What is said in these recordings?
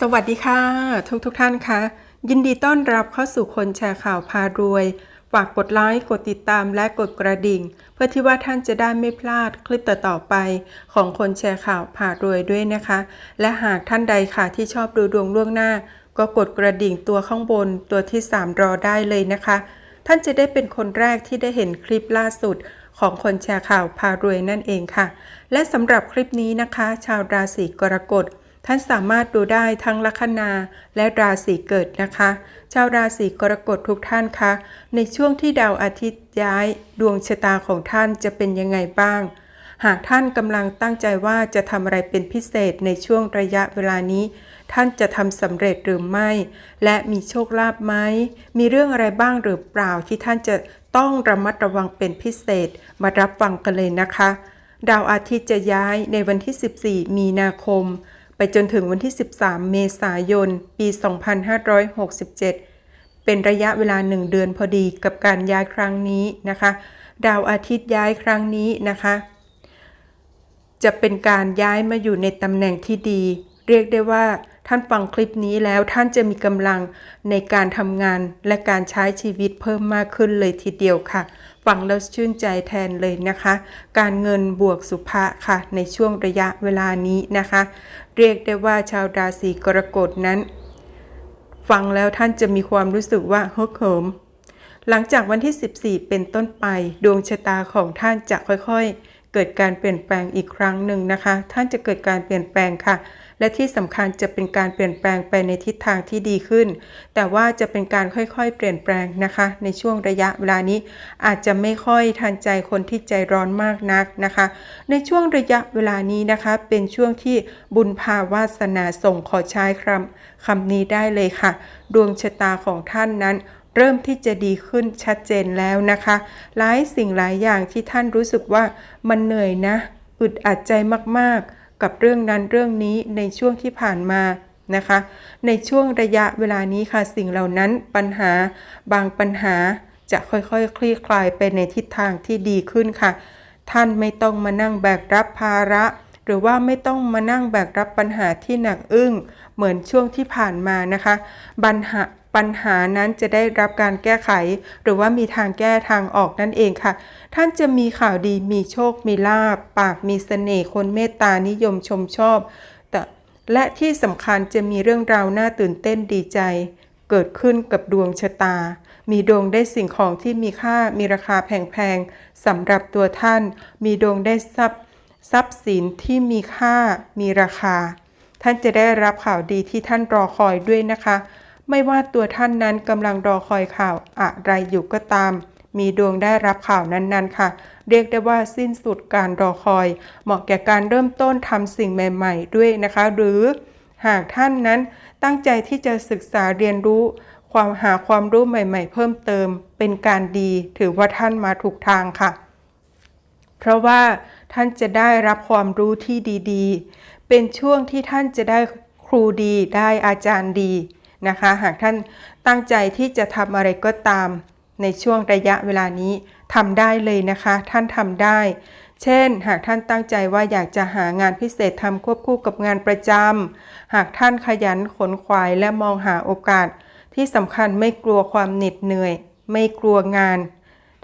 สวัสดีค่ะ ทุกทุกท่านคะยินดีต้อนรับเข้าสู่คนแชร์ข่าวพารวย ฝากกดไลค์กดติดตามและกดกระดิ่ง เพื่อที่ว่าท่านจะได้ไม่พลาดคลิปต่อๆไป ของคนแชร์ข่าวพารวยด้วยนะคะ และหากท่านใดค่ะที่ชอบดูดวงล่วงหน้า ก็กดกระดิ่งตัวข้างบนตัวที่ 3 รอได้เลยนะคะ ท่านจะได้เป็นคนแรกที่ได้เห็นคลิปล่าสุดของคนแชร์ข่าวพารวยนั่นเองค่ะ และสำหรับคลิปนี้นะคะ ชาวราศีกรกฎ ท่านสามารถดูได้ทั้งลัคนาและราศีเกิดนะคะ ชาวราศีกรกฎทุกท่านคะ ในช่วงที่ดาวอาทิตย์ย้ายดวงชะตาของท่านจะเป็นยังไงบ้าง หากท่านกำลังตั้งใจว่าจะทำอะไรเป็นพิเศษในช่วงระยะเวลานี้ ท่านจะทำสำเร็จหรือไม่ และมีโชคลาภไหม มีเรื่องอะไรบ้างหรือเปล่าที่ท่านจะต้องระมัดระวังเป็นพิเศษ มารับฟังกันเลยนะคะ ดาวอาทิตย์จะย้ายในวันที่ 14 มีนาคม ไปจนถึงวันที่ 13 เมษายน ปี 2567 เป็นระยะเวลา 1 เดือนพอดีกับการย้ายครั้งนี้นะคะ ดาวอาทิตย์ย้ายครั้งนี้นะคะ จะเป็นการย้ายมาอยู่ในตำแหน่งที่ดี เรียกได้ว่า ท่านฟังคลิปนี้แล้วท่านจะมีกำลังในการทำงานและการใช้ชีวิตเพิ่มมากขึ้นเลยทีเดียวค่ะฟังแล้วชื่นใจแทนเลยนะคะ การเงินบวกสุภะค่ะ ในช่วงระยะเวลานี้นะคะ เรียกได้ว่าชาวราศีกรกฎนั้น ฟังแล้วท่านจะมีความรู้สึกว่าฮึกเหิม หลังจากวันที่ 14 เป็นต้นไป ดวงชะตาของท่านจะค่อยๆ เกิดการเปลี่ยนแปลงอีกครั้งหนึ่งนะคะ ท่านจะเกิดการเปลี่ยนแปลงค่ะ และที่สำคัญจะเป็นการเปลี่ยนแปลงไปในทิศทางที่ดีขึ้น แต่ว่าจะเป็นการค่อยๆ เปลี่ยนแปลงนะคะ ในช่วงระยะเวลานี้ อาจจะไม่ค่อยทันใจคนที่ใจร้อนมากนักนะคะ ในช่วงระยะเวลานี้นะคะ เป็นช่วงที่บุญภาวาสนาส่งขอใช้คำคำนี้ได้เลยค่ะ ดวงชะตาของท่านนั้นเริ่มที่จะดีขึ้นชัดเจนแล้วนะคะ หลายสิ่งหลายอย่างที่ท่านรู้สึกว่ามันเหนื่อยนะ อึดอัดใจมากๆ กับเรื่องนั้นเรื่องนี้ในช่วงที่ผ่านมานะคะ ในช่วงระยะเวลานี้ค่ะสิ่งเหล่านั้นปัญหาบางปัญหาจะค่อยๆคคลี่คลายไปในทิศทางที่ดีขึ้นค่ะ ท่านไม่ต้องมานั่งแบกรับภาระ หรือว่าไม่ต้องมานั่งแบกรับปัญหาที่หนักอึ้ง เหมือนช่วงที่ผ่านมานะคะปัญหา ปัญหานั้นจะได้รับการแก้ไข หรือว่ามีทางแก้ทางออกนั่นเองค่ะ ท่านจะมีข่าวดีมีโชคมีลาบปากมีเสน่ห์คนเมตตานิยมชมชอบ แต่และที่สำคัญจะมีเรื่องราวน่าตื่นเต้นดีใจ เกิดขึ้นกับดวงชะตา มีดวงได้สิ่งของที่มีค่ามีราคาแพงๆสำหรับตัวท่าน มีดวงได้ทรัพย์ทรัพย์สินที่มีค่ามีราคา ท่านจะได้รับข่าวดีที่ท่านรอคอยด้วยนะคะ ไม่ว่าตัวท่านนั้นกำลังรอคอยข่าวอะไรอยู่ก็ตาม มีดวงได้รับข่าวนั้นๆค่ะ เรียกได้ว่าสิ้นสุดการรอคอย เหมาะแก่การเริ่มต้นทำสิ่งใหม่ๆ ด้วยนะคะ หรือหากท่านนั้นตั้งใจที่จะศึกษาเรียนรู้ ความหาความรู้ใหม่ ๆ เพิ่มเติม เป็นการดีถือว่าท่านมาถูกทางค่ะ เพราะว่าท่านจะได้รับความรู้ที่ดีๆ เป็นช่วงที่ท่านจะได้ครูดีได้อาจารย์ดี นะคะ หากท่านตั้งใจที่จะทำอะไรก็ตาม ในช่วงระยะเวลานี้ทำได้เลยนะคะ ท่านทำได้ เช่น หากท่านตั้งใจว่าอยากจะหางานพิเศษทำควบคู่กับงานประจำหากท่านขยันขนขวายและมองหาโอกาส ที่สำคัญไม่กลัวความเหน็ดเหนื่อย ไม่กลัวงาน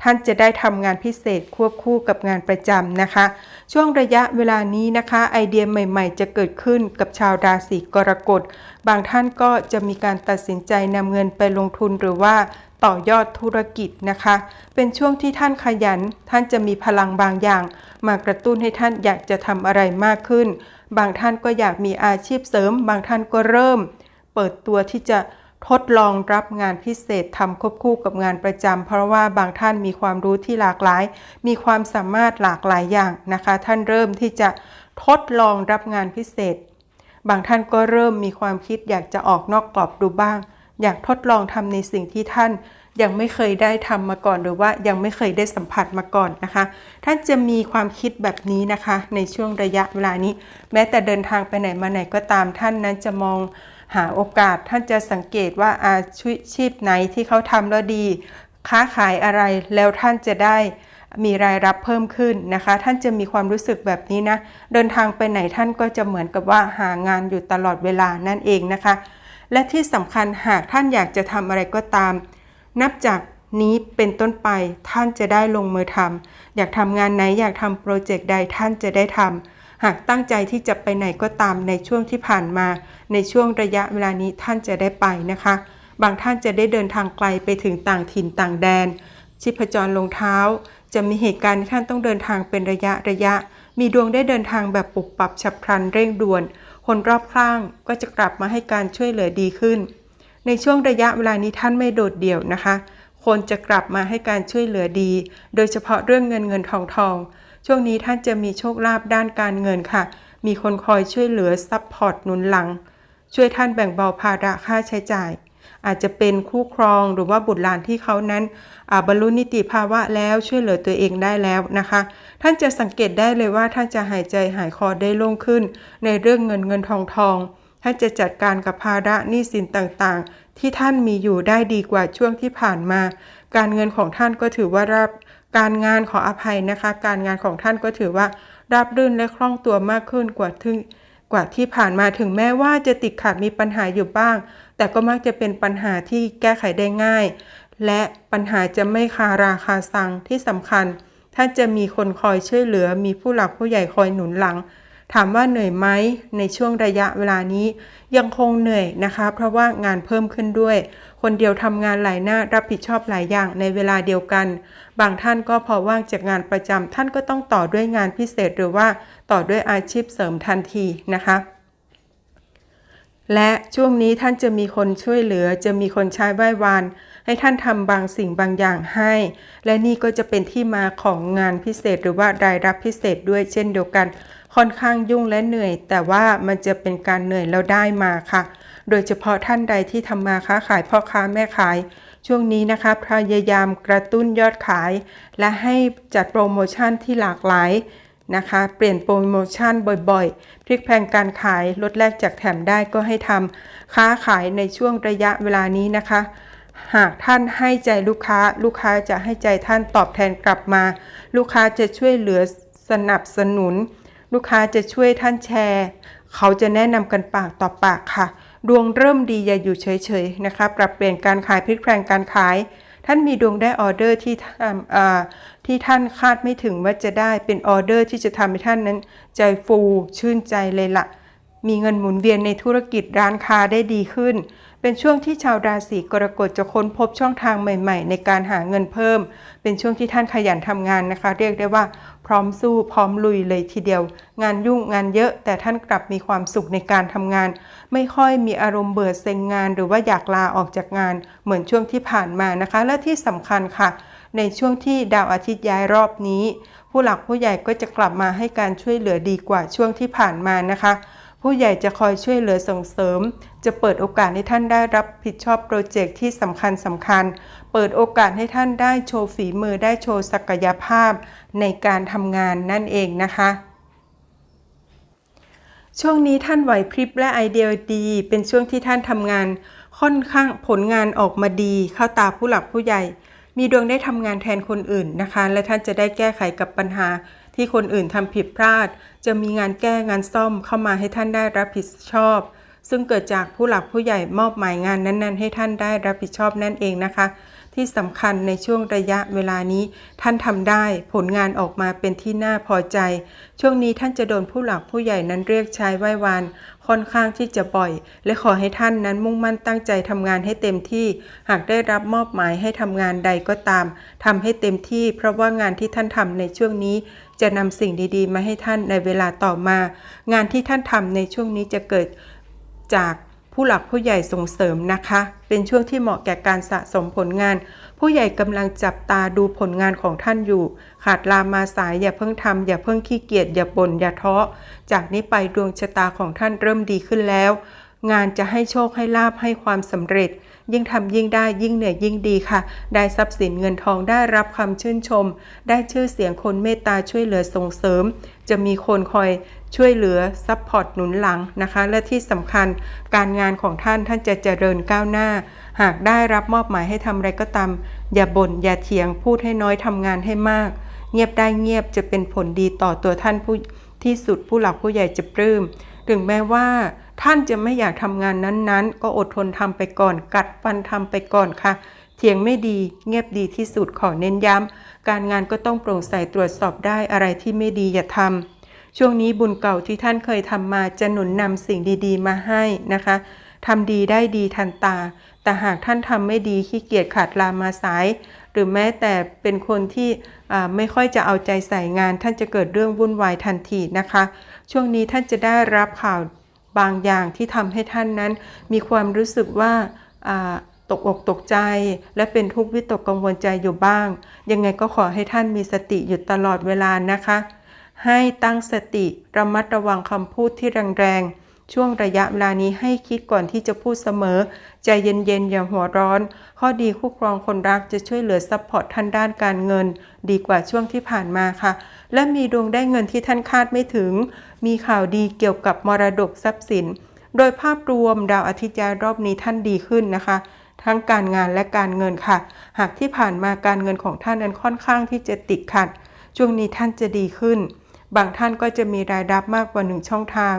ท่านจะได้ทำงานพิเศษควบคู่กับงานประจำนะคะ ช่วงระยะเวลานี้นะคะ ไอเดียใหม่ๆ จะเกิดขึ้นกับชาวราศีกรกฎ บางท่านก็จะมีการตัดสินใจนำเงินไปลงทุนหรือว่าต่อยอดธุรกิจนะคะ เป็นช่วงที่ท่านขยัน ท่านจะมีพลังบางอย่าง มากระตุ้นให้ท่านอยากจะทำอะไรมากขึ้น บางท่านก็อยากมีอาชีพเสริม บางท่านก็เริ่ม เปิดตัวที่จะ ทดลองรับงานพิเศษทำควบคู่กับงานประจำเพราะว่าบางท่านมีความรู้ที่หลากหลาย มีความสามารถหลากหลายอย่างนะคะ ท่านเริ่มที่จะทดลองรับงานพิเศษ บางท่านก็เริ่มมีความคิดอยากจะออกนอกกรอบดูบ้าง อยากทดลองทำในสิ่งที่ท่านยังไม่เคยได้ทำมาก่อนหรือว่ายังไม่เคยได้สัมผัสมาก่อนนะคะ ท่านจะมีความคิดแบบนี้นะคะ ในช่วงระยะเวลานี้ แม้แต่เดินทางไปไหนมาไหนก็ตามท่านนั้นจะมอง หาโอกาสท่านจะสังเกตว่าอาชีพไหนที่เขาทำแล้วดี ค้าขายอะไรแล้วท่านจะได้มีรายรับเพิ่มขึ้นนะคะ ท่านจะมีความรู้สึกแบบนี้นะ เดินทางไปไหนท่านก็จะเหมือนกับว่าหางานอยู่ตลอดเวลานั่นเองนะคะ และที่สำคัญหากท่านอยากจะทำอะไรก็ตาม นับจากนี้เป็นต้นไปท่านจะได้ลงมือทำอยากทำงานไหนอยากทำโปรเจกต์ใดท่านจะได้ทำ หากตั้งใจที่จะไปไหนก็ตามในช่วงที่ผ่านมา ในช่วงระยะเวลานี้ท่านจะได้ไปนะคะ บางท่านจะได้เดินทางไกลไปถึงต่างถิ่นต่างแดน ชิพจรลงเท้า จะมีเหตุการณ์ที่ท่านต้องเดินทางเป็นระยะระยะ มีดวงได้เดินทางแบบปุบปับฉับพลันเร่งด่วน คนรอบข้างก็จะกลับมาให้การช่วยเหลือดีขึ้น ในช่วงระยะเวลานี้ท่านไม่โดดเดี่ยวนะคะคนจะกลับมาให้การช่วยเหลือดี โดยเฉพาะเรื่องเงินเงินทองทอง ช่วงนี้ท่านจะมีโชคลาภด้านการเงินค่ะ มีคนคอยช่วยเหลือซัพพอร์ตหนุนหลัง ช่วยท่านแบ่งเบาภาระค่าใช้จ่าย อาจจะเป็นคู่ครองหรือว่าบุตรหลานที่เขานั้นอาบรรลุนิติภาวะแล้วช่วยเหลือตัวเองได้แล้วนะคะ ท่านจะสังเกตได้เลยว่าท่านจะหายใจหายคอได้โล่งขึ้น ในเรื่องเงินเงินทองทองท่านจะจัดการกับภาระหนี้สินต่างๆ ที่ท่านมีอยู่ได้ดีกว่าช่วงที่ผ่านมา การเงินของท่านก็ถือว่ารับ การงานขออภัยนะคะ การงานของท่านก็ถือว่าราบรื่นและคล่องตัวมากขึ้นกว่าที่กว่าที่ผ่านมาถึงแม้ว่าจะติดขัดมีปัญหาอยู่บ้าง แต่ก็มักจะเป็นปัญหาที่แก้ไขได้ง่าย และปัญหาจะไม่คาราคาซังที่สำคัญ ท่านจะมีคนคอยช่วยเหลือ มีผู้หลักผู้ใหญ่คอยหนุนหลัง ถามว่าเหนื่อยไหมในช่วงระยะเวลานี้ ยังคงเหนื่อยนะคะ เพราะว่างานเพิ่มขึ้นด้วย คนเดียวทำงานหลายหน้ารับผิดชอบหลายอย่างในเวลาเดียวกัน บางท่านก็พอว่างจากงานประจำท่านก็ต้องต่อด้วยงานพิเศษหรือว่าต่อด้วยอาชีพเสริมทันทีนะคะและช่วงนี้ท่านจะมีคนช่วยเหลือ จะมีคนใช้ไหว้วาน ให้ท่านทำบางสิ่งบางอย่างให้ และนี่ก็จะเป็นที่มาของงานพิเศษหรือว่ารายรับพิเศษด้วยเช่นเดียวกัน ค่อนข้างยุ่งและเหนื่อย แต่ว่ามันจะเป็นการเหนื่อยแล้วได้มาค่ะ โดยเฉพาะท่านใดที่ทำมาค้าขายพ่อค้าแม่ขายช่วงนี้นะคะพยายามกระตุ้นยอดขาย และให้จัดโปรโมชั่นที่หลากหลายนะคะ เปลี่ยนโปรโมชั่นบ่อยๆ พลิกแพลงการขายลดแลกจากแถมได้ก็ให้ทำค้าขายในช่วงระยะเวลานี้นะคะ หากท่านให้ใจลูกค้า ลูกค้าจะให้ใจท่านตอบแทนกลับมา ลูกค้าจะช่วยเหลือสนับสนุน ลูกค้าจะช่วยท่านแชร์ เขาจะแนะนำกันปากต่อปากค่ะ ดวงเริ่มดีอย่าอยู่เฉยๆนะคะ ปรับเปลี่ยนการขายพลิกแพลงการขาย ท่านมีดวงได้ออเดอร์ที่ท่าที่ท่านคาดไม่ถึงว่าจะได้เป็นออเดอร์ที่จะทำให้ท่านนั้น ใจฟูชื่นใจเลยละ่ะ มีเงินหมุนเวียนในธุรกิจร้านค้าได้ดีขึ้น เป็นช่วงที่ชาวราศีกรกฎจะค้นพบช่องทางใหม่ ๆ ในการหาเงินเพิ่ม เป็นช่วงที่ท่านขยันทำงานนะคะ เรียกได้ว่า พร้อมสู้พร้อมลุยเลยทีเดียว งานยุ่งงานเยอะแต่ท่านกลับมีความสุขในการทำงาน ไม่ค่อยมีอารมณ์เบื่อเซ็งงาน หรือว่าอยากลาออกจากงาน เหมือนช่วงที่ผ่านมานะคะ และที่สำคัญค่ะ ในช่วงที่ดาวอาทิตย์ย้ายรอบนี้ ผู้หลักผู้ใหญ่ก็จะกลับมาให้การช่วยเหลือดีกว่าช่วงที่ผ่านมานะคะ ผู้ใหญ่จะคอยช่วยเหลือส่งเสริม จะเปิดโอกาสให้ท่านได้รับผิดชอบโปรเจกต์ที่สำคัญสำคัญ เปิดโอกาสให้ท่านได้โชว์ฝีมือได้โชว์ศักยภาพในการทำงานนั่นเองนะคะช่วงนี้ท่านไหวพริบและไอเดียดี เป็นช่วงที่ท่านทำงานค่อนข้างผลงานออกมาดี เข้าตาผู้หลักผู้ใหญ่ มีดวงได้ทำงานแทนคนอื่นนะคะ และท่านจะได้แก้ไขกับปัญหา ที่คนอื่นทำผิดพลาด จะมีงานแก้งานซ่อมเข้ามาให้ท่านได้รับผิดชอบ ซึ่งเกิดจากผู้หลักผู้ใหญ่มอบหมายงานนั้น ๆ ให้ท่านได้รับผิดชอบนั่นเองนะคะ ที่สำคัญในช่วงระยะเวลานี้ ท่านทำได้ผลงานออกมาเป็นที่น่าพอใจ ช่วงนี้ท่านจะโดนผู้หลักผู้ใหญ่นั้นเรียกใช้ไหว้วาน ค่อนข้างที่จะบ่อย และขอให้ท่านนั้นมุ่งมั่นตั้งใจทำงานให้เต็มที่ หากได้รับมอบหมายให้ทำงานใดก็ตามทำให้เต็มที่ เพราะว่างานที่ท่านทำในช่วงนี้ จะนำสิ่งดีๆ มาให้ท่านในเวลาต่อมา งานที่ท่านทำในช่วงนี้จะเกิดจากผู้หลักผู้ใหญ่ส่งเสริมนะคะ เป็นช่วงที่เหมาะแก่การสะสมผลงาน ผู้ใหญ่กำลังจับตาดูผลงานของท่านอยู่ ขาดลามาสายอย่าเพิ่งทำอย่าเพิ่งขี้เกียจอย่าบ่นอย่าท้อ จากนี้ไปดวงชะตาของท่านเริ่มดีขึ้นแล้ว งานจะให้โชคให้ลาบให้ความสำเร็จ ยิ่งทำยิ่งได้ยิ่งเหนื่อยยิ่งดีค่ะ ได้ทรัพย์สินเงินทองได้รับคำชื่นชม ได้ชื่อเสียงคนเมตตาช่วยเหลือส่งเสริม จะมีคนคอยช่วยเหลือซัพพอร์ตหนุนหลังนะคะ และที่สำคัญการงานของท่านท่านจะเจริญก้าวหน้า หากได้รับมอบหมายให้ทำอะไรก็ตามอย่าบ่นอย่าเถียงพูดให้น้อยทำงานให้มาก เงียบได้เงียบจะเป็นผลดีต่อตัวท่านผู้ที่สุดผู้หลักผู้ใหญ่จะปลื้ม ถึงแม้ว่าท่านจะไม่อยากทำงานนั้นๆ ก็อดทนทำไปก่อน กัดฟันทำไปก่อนค่ะ เถียงไม่ดีเงียบดีที่สุดขอเน้นย้ำ การงานก็ต้องโปร่งใสตรวจสอบได้อะไรที่ไม่ดีอย่าทำ ช่วงนี้บุญเก่าที่ท่านเคยทำมาจะหนุนนำสิ่งดีๆ มาให้นะคะทำดีได้ดีทันตา แต่หากท่านทำไม่ดีขี้เกียจขาดลามาสาย รือแม้แต่เป็นคนที่ไม่ค่อยจะเอาใจใส่งาน ท่านจะเกิดเรื่องวุ่นวายทันทีนะคะ ช่วงนี้ท่านจะได้รับข่าวบางอย่างที่ทำให้ท่านนั้น มีความรู้สึกว่าอ่าตกอกตกใจ และเป็นทุกข์วิตกกังวลใจอยู่บ้าง ยังไงก็ขอให้ท่านมีสติอยู่ตลอดเวลานะคะ ให้ตั้งสติระมัดระวังคำพูดที่แรงๆ ช่วงระยะเวลานี้ให้คิดก่อนที่จะพูดเสมอ ใจเย็นๆ อย่าหัวร้อน ข้อดีคู่ครองคนรักจะช่วยเหลือซัพพอร์ตท่านด้านการเงิน ดีกว่าช่วงที่ผ่านมาค่ะ และมีดวงได้เงินที่ท่านคาดไม่ถึง มีข่าวดีเกี่ยวกับมรดกทรัพย์สิน โดยภาพรวมดาวอาทิตย์ย้ายรอบนี้ท่านดีขึ้นนะคะทั้งการงานและการเงินค่ะ หากที่ผ่านมาการเงินของท่านนั้นค่อนข้างที่จะติดขัด ช่วงนี้ท่านจะดีขึ้น บางท่านก็จะมีรายรับมากกว่าหนึ่งช่องทาง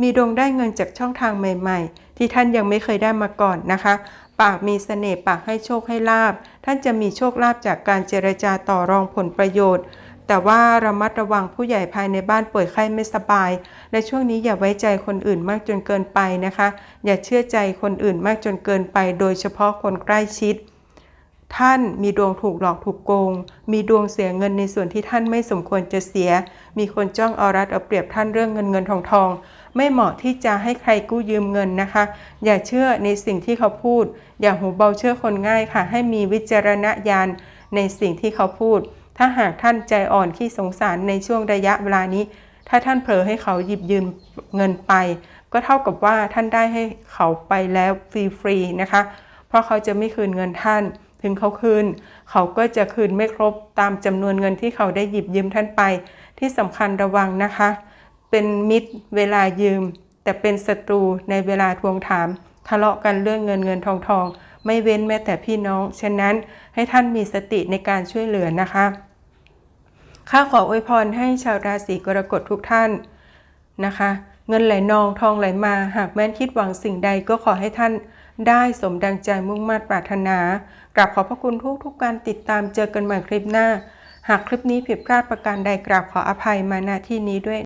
มีดวงได้เงินจากช่องทางใหม่ๆ ที่ท่านยังไม่เคยได้มาก่อนนะคะ ปากมีเสน่ห์ปากให้โชคให้ลาบ ท่านจะมีโชคลาภจากการเจรจาต่อรองผลประโยชน์ แต่ว่าระมัดระวังผู้ใหญ่ภายในบ้านป่วยไข้ไม่สบาย และช่วงนี้อย่าไว้ใจคนอื่นมากจนเกินไปนะคะ อย่าเชื่อใจคนอื่นมากจนเกินไป โดยเฉพาะคนใกล้ชิดท่านมีดวงถูกหลอกถูกโกง มีดวงเสียเงินในส่วนที่ท่านไม่สมควรจะเสีย มีคนจ้องเอารัดเอาเปรียบท่านเรื่องเงินเงินทองทอง ไม่เหมาะที่จะให้ใครกู้ยืมเงินนะคะ อย่าเชื่อในสิ่งที่เขาพูด อย่าหูเบาเชื่อคนง่ายค่ะ ให้มีวิจารณญาณในสิ่งที่เขาพูด ถ้าหากท่านใจอ่อนขี้สงสารในช่วงระยะเวลานี้ ถ้าท่านเผลอให้เขาหยิบยืมเงินไป ก็เท่ากับว่าท่านได้ให้เขาไปแล้วฟรีๆนะคะ เพราะเขาจะไม่คืนเงินท่านถึงเขาคืน เขาก็จะคืนไม่ครบตามจำนวนเงินที่เขาได้หยิบยืมท่านไป ที่สำคัญระวังนะคะ เป็นมิตรเวลายืม แต่เป็นศัตรูในเวลาทวงถาม ทะเลาะกันเรื่องเงินเงินทองทองไม่เว้นแม้แต่พี่น้อง ฉะนั้นให้ท่านมีสติในการช่วยเหลือนะคะข้าขออวยพรให้ชาวราศีกรกฎทุกท่านนะคะ เงินไหลนองทองไหลมา หากแม้นคิดหวังสิ่งใดก็ขอให้ท่านได้สมดังใจมุ่งมั่นปรารถนากราบขอพระคุณทุกทุกการติดตามเจอกันใหม่คลิปหน้า หากคลิปนี้ผิดพลาดประการใดกราบขออภัยมาณที่นี้ด้วย